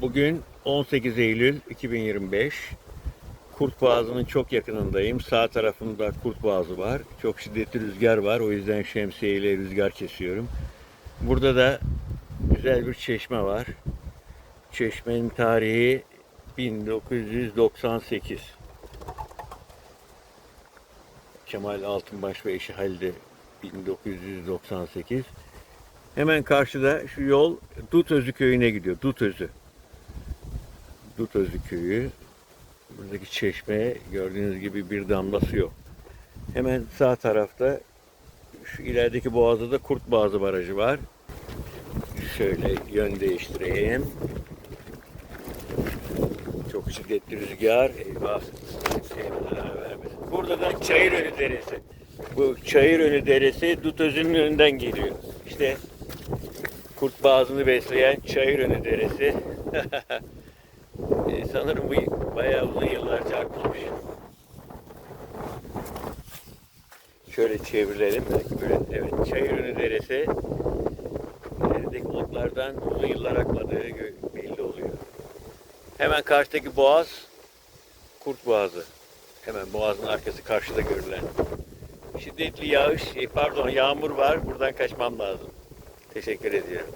Bugün 18 Eylül 2025. Kurt Boğazı'nın çok yakınındayım. Sağ tarafımda Kurt Boğazı var. Çok şiddetli rüzgar var. O yüzden şemsiyeyle rüzgar kesiyorum. Burada da güzel bir çeşme var. Çeşmenin tarihi 1998. Kemal Altınbaş ve eşi Halide 1998. Hemen karşıda şu yol Dutözü köyüne gidiyor. Dutözü. Dutözü köyü. Buradaki çeşme gördüğünüz gibi bir damlası yok. Hemen sağ tarafta şu ilerideki boğazda da Kurt Boğazı Barajı var. Şöyle yön değiştireyim. Çok şiddetli rüzgar. Eyvah. Burada da Çayırönü Deresi. Bu Çayırönü Deresi Dutözü'nün önünden geliyor. İşte kurt boğazını besleyen Çayırönü Deresi. Ee, sanırım bu bayağı uzun yıllarca akmamış. Şöyle çevirelim. Belki Böyle, evet, Çayırönü Deresi. İlerideki otlardan uzun yıllar akmadığı gö- belli oluyor. Hemen karşıdaki boğaz Kurt Boğazı. Hemen boğazın arkası karşıda görülen. Şiddetli yağış, şey, pardon yağmur var. Buradan kaçmam lazım. Teşekkür ediyorum.